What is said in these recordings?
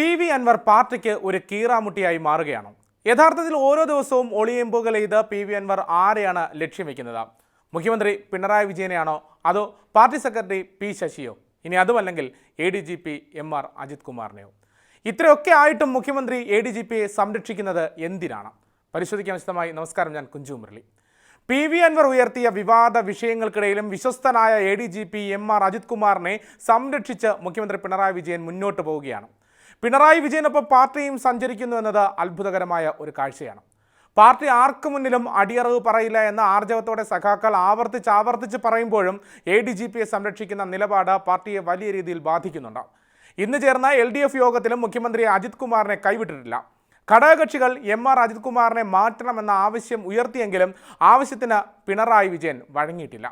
P V Anwar പാർട്ടിക്ക് ഒരു കീറാമുട്ടിയായി മാറുകയാണ്. യഥാർത്ഥത്തിൽ ഓരോ ദിവസവും ഒളിയമ്പുകൾ ചെയ്ത് പി വി അൻവർ ആരെയാണ് ലക്ഷ്യം വെക്കുന്നത്? മുഖ്യമന്ത്രി പിണറായി വിജയനെയാണോ? അതോ പാർട്ടി സെക്രട്ടറി പി ശശിയോ? ഇനി അതുമല്ലെങ്കിൽ A D G P M R Ajith കുമാറിനെയോ? ഇത്രയൊക്കെ ആയിട്ടും മുഖ്യമന്ത്രി എ ഡി ജി പിയെ സംരക്ഷിക്കുന്നത് എന്തിനാണ്? പരിശോധിക്കാൻ വിശദമായി നമസ്കാരം ഞാൻ കുഞ്ചു മുരളി. പി വി അൻവർ ഉയർത്തിയ വിവാദ വിഷയങ്ങൾക്കിടയിലും വിശ്വസ്തനായ A D G P M R Ajith കുമാറിനെ സംരക്ഷിച്ച് മുഖ്യമന്ത്രി പിണറായി വിജയൻ മുന്നോട്ട് പോവുകയാണ്. പിണറായി വിജയനൊപ്പം പാർട്ടിയും സഞ്ചരിക്കുന്നു എന്നത് അത്ഭുതകരമായ ഒരു കാഴ്ചയാണ്. പാർട്ടി ആർക്കു മുന്നിലും അടിയറവ് പറയില്ല എന്ന ആർജവത്തോടെ സഖാക്കൾ ആവർത്തിച്ച് ആവർത്തിച്ച് പറയുമ്പോഴും എ ഡി ജി പിയെ സംരക്ഷിക്കുന്ന നിലപാട് പാർട്ടിയെ വലിയ രീതിയിൽ ബാധിക്കുന്നുണ്ട്. ഇന്ന് ചേർന്ന എൽ ഡി എഫ് യോഗത്തിലും മുഖ്യമന്ത്രി അജിത് കുമാറിനെ കൈവിട്ടിട്ടില്ല. ഘടകകക്ഷികൾ എം ആർ അജിത് കുമാറിനെ മാറ്റണമെന്ന ആവശ്യം ഉയർത്തിയെങ്കിലും ആവശ്യത്തിന് പിണറായി വിജയൻ വഴങ്ങിയിട്ടില്ല.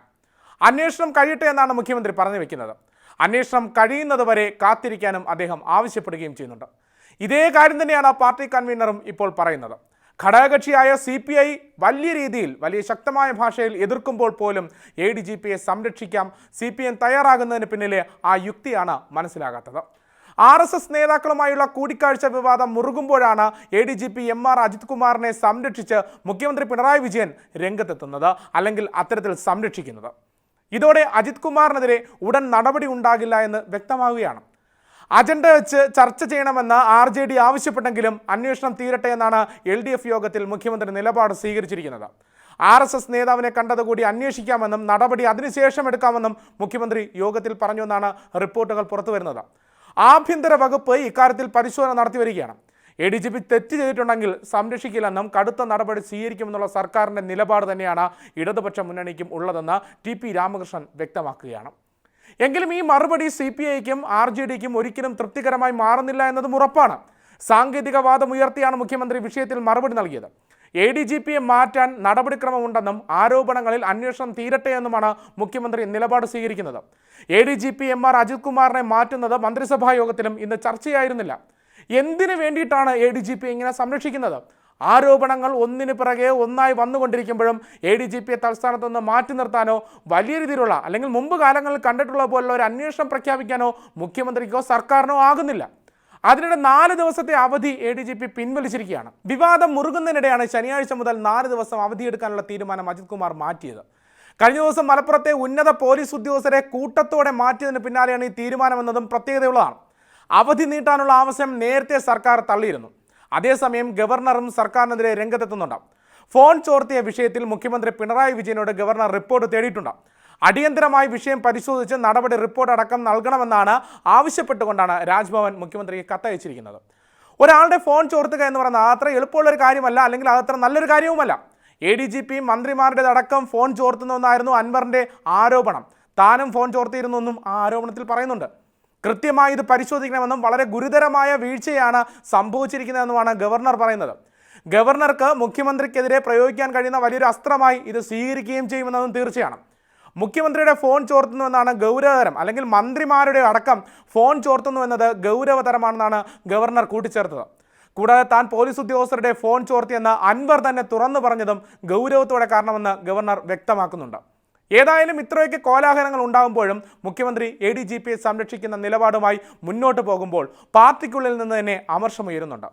അന്വേഷണം കഴിയട്ടെ എന്നാണ് മുഖ്യമന്ത്രി പറഞ്ഞു വെക്കുന്നത്. അന്വേഷണം കഴിയുന്നതുവരെ കാത്തിരിക്കാനും അദ്ദേഹം ആവശ്യപ്പെടുകയും ചെയ്യുന്നുണ്ട്. ഇതേ കാര്യം തന്നെയാണ് പാർട്ടി കൺവീനറും ഇപ്പോൾ പറയുന്നത്. ഘടകകക്ഷിയായ സി പി ഐ വലിയ രീതിയിൽ വലിയ ശക്തമായ ഭാഷയിൽ എതിർക്കുമ്പോൾ പോലും എ ഡി ജി പിയെ സംരക്ഷിക്കാം സി പി എം തയ്യാറാകുന്നതിന് പിന്നിലെ ആ യുക്തിയാണ് മനസ്സിലാകാത്തത്. ആർ എസ് എസ് നേതാക്കളുമായുള്ള കൂടിക്കാഴ്ച വിവാദം മുറുകുമ്പോഴാണ് A D G P M R Ajith കുമാറിനെ സംരക്ഷിച്ച് മുഖ്യമന്ത്രി പിണറായി വിജയൻ രംഗത്തെത്തുന്നത് അല്ലെങ്കിൽ അത്തരത്തിൽ സംരക്ഷിക്കുന്നത്. ഇതോടെ അജിത് കുമാറിനെതിരെ ഉടൻ നടപടി ഉണ്ടാകില്ല എന്ന് വ്യക്തമാവുകയാണ്. അജണ്ട വെച്ച് ചർച്ച ചെയ്യണമെന്ന് ആർ ജെ ഡി ആവശ്യപ്പെട്ടെങ്കിലും അന്വേഷണം തീരട്ടെ എന്നാണ് എൽ ഡി എഫ് യോഗത്തിൽ മുഖ്യമന്ത്രി നിലപാട് സ്വീകരിച്ചിരിക്കുന്നത്. ആർ എസ് എസ് നേതാവിനെ കണ്ടതുകൂടി അന്വേഷിക്കാമെന്നും നടപടി അതിനുശേഷം എടുക്കാമെന്നും മുഖ്യമന്ത്രി യോഗത്തിൽ പറഞ്ഞുവെന്നാണ് റിപ്പോർട്ടുകൾ പുറത്തുവരുന്നത്. ആഭ്യന്തര വകുപ്പ് ഇക്കാര്യത്തിൽ പരിശോധന നടത്തി വരികയാണ് എ ഡി ജി പി തെറ്റ് ചെയ്തിട്ടുണ്ടെങ്കിൽ സംരക്ഷിക്കില്ലെന്നും കടുത്ത നടപടി സ്വീകരിക്കുമെന്നുള്ള സർക്കാരിന്റെ നിലപാട് തന്നെയാണ് ഇടതുപക്ഷ മുന്നണിക്കും ഉള്ളതെന്ന് ടി പി രാമകൃഷ്ണൻ വ്യക്തമാക്കുകയാണ്. എങ്കിലും ഈ മറുപടി സി പി ഐക്കും ആർ ജെ ഡിക്കും ഒരിക്കലും തൃപ്തികരമായി മാറുന്നില്ല എന്നതും ഉറപ്പാണ്. സാങ്കേതികവാദം ഉയർത്തിയാണ് മുഖ്യമന്ത്രി വിഷയത്തിൽ മറുപടി നൽകിയത്. എ ഡി ജി പിയെ മാറ്റാൻ നടപടിക്രമമുണ്ടെന്നും ആരോപണങ്ങളിൽ അന്വേഷണം തീരട്ടെ എന്നുമാണ് മുഖ്യമന്ത്രി നിലപാട് സ്വീകരിക്കുന്നത്. A D G P M R Ajith കുമാറിനെ മാറ്റുന്നത് മന്ത്രിസഭാ യോഗത്തിലും ഇന്ന് ചർച്ചയായിരുന്നില്ല. എന്തിനു വേണ്ടിയിട്ടാണ് എ ഡി ജി പി ഇങ്ങനെ സംരക്ഷിക്കുന്നത്? ആരോപണങ്ങൾ ഒന്നിനു പിറകെ ഒന്നായി വന്നുകൊണ്ടിരിക്കുമ്പോഴും എ ഡി ജി പിയെ തലസ്ഥാനത്ത് നിന്ന് മാറ്റി നിർത്താനോ വലിയ രീതിയിലുള്ള അല്ലെങ്കിൽ മുമ്പ് കാലങ്ങളിൽ കണ്ടിട്ടുള്ള പോലുള്ള ഒരു അന്വേഷണം പ്രഖ്യാപിക്കാനോ മുഖ്യമന്ത്രിക്കോ സർക്കാരിനോ ആകുന്നില്ല. അതിനിടെ നാല് ദിവസത്തെ അവധി എ ഡി ജി പി പിൻവലിച്ചിരിക്കുകയാണ്. വിവാദം മുറുകുന്നതിനിടെയാണ് ശനിയാഴ്ച മുതൽ നാല് ദിവസം അവധിയെടുക്കാനുള്ള തീരുമാനം അജിത് കുമാർ മാറ്റിയത്. കഴിഞ്ഞ ദിവസം മലപ്പുറത്തെ ഉന്നത പോലീസ് ഉദ്യോഗസ്ഥരെ കൂട്ടത്തോടെ മാറ്റിയതിന് പിന്നാലെയാണ് ഈ തീരുമാനമെന്നതും പ്രത്യേകതയുള്ളതാണ്. അവധി നീട്ടാനുള്ള ആവശ്യം നേരത്തെ സർക്കാർ തള്ളിയിരുന്നു. അതേസമയം ഗവർണറും സർക്കാരിനെതിരെ രംഗത്തെത്തുന്നുണ്ട് ഫോൺ ചോർത്തിയ വിഷയത്തിൽ മുഖ്യമന്ത്രി പിണറായി വിജയനോട് ഗവർണർ റിപ്പോർട്ട് തേടിയിട്ടുണ്ട്. അടിയന്തരമായി വിഷയം പരിശോധിച്ച് നടപടി റിപ്പോർട്ട് അടക്കം നൽകണമെന്നാണ് ആവശ്യപ്പെട്ടുകൊണ്ടാണ് രാജ്ഭവൻ മുഖ്യമന്ത്രിക്ക് കത്തയച്ചിരിക്കുന്നത്. ഒരാളുടെ ഫോൺ ചോർത്തുക എന്ന് പറയുന്നത് അത്ര എളുപ്പമുള്ള ഒരു കാര്യമല്ല അല്ലെങ്കിൽ അതത്ര നല്ലൊരു കാര്യവുമല്ല. എ ഡി ജി പി മന്ത്രിമാരുടേതടക്കം ഫോൺ ചോർത്തുന്നുവെന്നായിരുന്നു അൻവറിന്റെ ആരോപണം. താനും ഫോൺ ചോർത്തിയിരുന്നു എന്നും ആ ആരോപണത്തിൽ പറയുന്നുണ്ട്. കൃത്യമായി ഇത് പരിശോധിക്കണമെന്നും വളരെ ഗുരുതരമായ വീഴ്ചയാണ് സംഭവിച്ചിരിക്കുന്നതെന്നുമാണ് ഗവർണർ പറയുന്നത്. ഗവർണർക്ക് മുഖ്യമന്ത്രിക്കെതിരെ പ്രയോഗിക്കാൻ കഴിയുന്ന വലിയൊരു അസ്ത്രമായി ഇത് സ്വീകരിക്കുകയും ചെയ്യുമെന്നതും തീർച്ചയാണ്. മുഖ്യമന്ത്രിയുടെ ഫോൺ ചോർത്തുന്നുവെന്നാണ് ഗൗരവതരം അല്ലെങ്കിൽ മന്ത്രിമാരുടെ അടക്കം ഫോൺ ചോർത്തുന്നു എന്നത് ഗൗരവതരമാണെന്നാണ് ഗവർണർ കൂട്ടിച്ചേർത്തത്. കൂടാതെ താൻ പോലീസ് ഉദ്യോഗസ്ഥരുടെ ഫോൺ ചോർത്തിയെന്ന് അൻവർ തന്നെ തുറന്നു പറഞ്ഞതും ഗൗരവത്തോടെ കാരണമെന്ന് ഗവർണർ വ്യക്തമാക്കുന്നുണ്ട്. ഏതായാലും ഇത്രയൊക്കെ കോലാഹലങ്ങൾ ഉണ്ടാകുമ്പോഴും മുഖ്യമന്ത്രി എ ഡി ജി പിയെ സംരക്ഷിക്കുന്ന നിലപാടുമായി മുന്നോട്ട് പോകുമ്പോൾ പാർട്ടിക്കുള്ളിൽ നിന്ന് തന്നെ അമർഷമുയരുന്നുണ്ട്.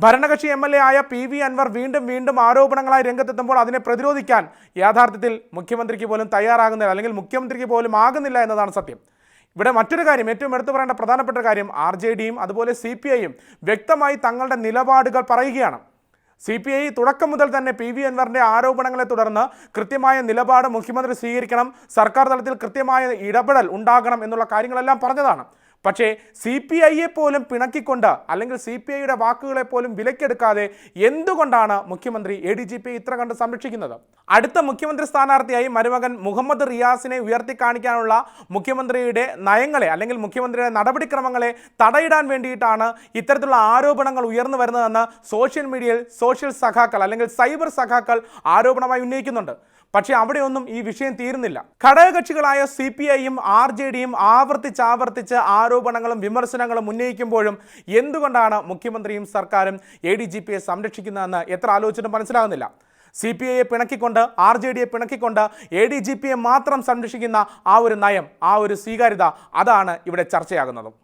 ഭരണകക്ഷി എം എൽ എ ആയ പി വി അൻവർ വീണ്ടും വീണ്ടും ആരോപണങ്ങളായി രംഗത്തെത്തുമ്പോൾ അതിനെ പ്രതിരോധിക്കാൻ യാഥാർത്ഥ്യത്തിൽ മുഖ്യമന്ത്രിക്ക് പോലും തയ്യാറാകുന്നില്ല അല്ലെങ്കിൽ മുഖ്യമന്ത്രിക്ക് പോലും ആകുന്നില്ല എന്നതാണ് സത്യം. ഇവിടെ മറ്റൊരു കാര്യം ഏറ്റവും എടുത്തു പറയേണ്ട പ്രധാനപ്പെട്ട കാര്യം ആർ ജെ ഡിയും അതുപോലെ സി പി ഐയും വ്യക്തമായി തങ്ങളുടെ നിലപാടുകൾ പറയുകയാണ്. സി പി ഐ തുടക്കം മുതൽ തന്നെ പി വി അൻവറിന്റെ ആരോപണങ്ങളെ തുടർന്ന് കൃത്യമായ നിലപാട് മുഖ്യമന്ത്രി സ്വീകരിക്കണം സർക്കാർ തലത്തിൽ കൃത്യമായ ഇടപെടൽ ഉണ്ടാകണം എന്നുള്ള കാര്യങ്ങളെല്ലാം പറഞ്ഞതാണ്. പക്ഷേ സി പി ഐയെ പോലും പിണക്കിക്കൊണ്ട് അല്ലെങ്കിൽ സി പി ഐയുടെ വാക്കുകളെ പോലും വിലക്കെടുക്കാതെ എന്തുകൊണ്ടാണ് മുഖ്യമന്ത്രി എ ഡി ജി പി ഇത്ര കണ്ട് സംരക്ഷിക്കുന്നത്? അടുത്ത മുഖ്യമന്ത്രി സ്ഥാനാർത്ഥിയായി മരുമകൻ മുഹമ്മദ് റിയാസിനെ ഉയർത്തി കാണിക്കാനുള്ള മുഖ്യമന്ത്രിയുടെ നയങ്ങളെ അല്ലെങ്കിൽ മുഖ്യമന്ത്രിയുടെ നടപടിക്രമങ്ങളെ തടയിടാൻ വേണ്ടിയിട്ടാണ് ഇത്തരത്തിലുള്ള ആരോപണങ്ങൾ ഉയർന്നു വരുന്നതെന്ന് സോഷ്യൽ മീഡിയയിൽ സോഷ്യൽ സഖാക്കൾ അല്ലെങ്കിൽ സൈബർ സഖാക്കൾ ആരോപണമായി ഉന്നയിക്കുന്നുണ്ട്. പക്ഷേ അവിടെയൊന്നും ഈ വിഷയം തീരുന്നില്ല. ഘടകകക്ഷികളായ സി പി ഐയും ആർ ജെ ഡിയും ആവർത്തിച്ചാവർത്തിച്ച് ആരോപണങ്ങളും വിമർശനങ്ങളും ഉന്നയിക്കുമ്പോഴും എന്തുകൊണ്ടാണ് മുഖ്യമന്ത്രിയും സർക്കാരും എ ഡി ജി പിയെ സംരക്ഷിക്കുന്നതെന്ന് എത്ര ആലോചിച്ചിട്ടും മനസ്സിലാകുന്നില്ല. സി പി ഐയെ പിണക്കിക്കൊണ്ട് ആർ ജെ ഡിയെ പിണക്കിക്കൊണ്ട് എ ഡി ജി പിയെ മാത്രം സംരക്ഷിക്കുന്ന ആ ഒരു നയം ആ ഒരു സ്വീകാര്യത അതാണ് ഇവിടെ ചർച്ചയാകുന്നതും.